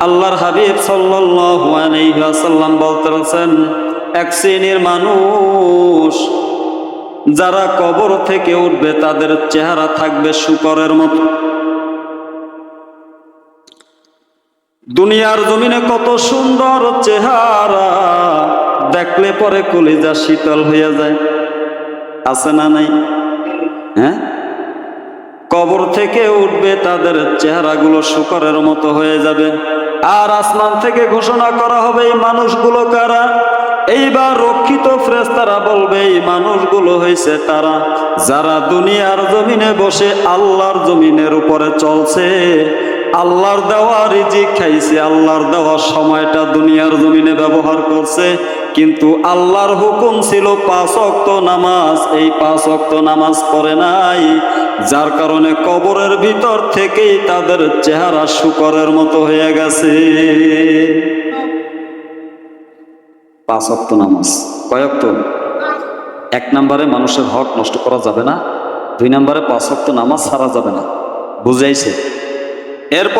আল্লাহর হাবিব আলাইহি ওয়াসাল্লাম বলতেছেন এক শ্রেণির মানুষ যারা কবর থেকে উঠবে তাদের চেহারা থাকবে শুকরের মতো। দুনিয়ার জমিনে কত সুন্দর চেহারা, দেখলে পরে কলিজা শীতল হয়ে যায়। আছে না নাই? হ্যাঁ? কবর থেকে উঠবে, তাদের চেহারাগুলো শুকরের মতো হয়ে যাবে। আর আসমান থেকে ঘোষণা করা হবে, এই মানুষগুলো কারা? এইবার রক্ষিত ফ্রেস্তারা বলবে, এই মানুষগুলো হয়েছে তারা, যারা দুনিয়ার জমিনে বসে আল্লাহর জমিনের উপরে চলছে। আল্লাহর দেওয়া রিজিক খাইছে, আল্লাহর দেওয়া সময়টা দুনিয়ার জমিনে ব্যবহার করছে। কিন্তু আল্লাহর হুকুম ছিল, পাঁচ অক্ত নামাজ, এই পাঁচ অক্ত নামাজ পড়ে নাই। যার কারণে কবরের ভিতর থেকেই তাদের চেহারা শুকরের মতো হয়ে গেছে। পাঁচ অক্ত নামাজ। কয় অক্ত? এক নম্বরে মানুষের হক নষ্ট করা যাবে না, দুই নম্বরে পাঁচ অক্ত নামাজ ছাড়া যাবে না। বুঝাইছে? এরপর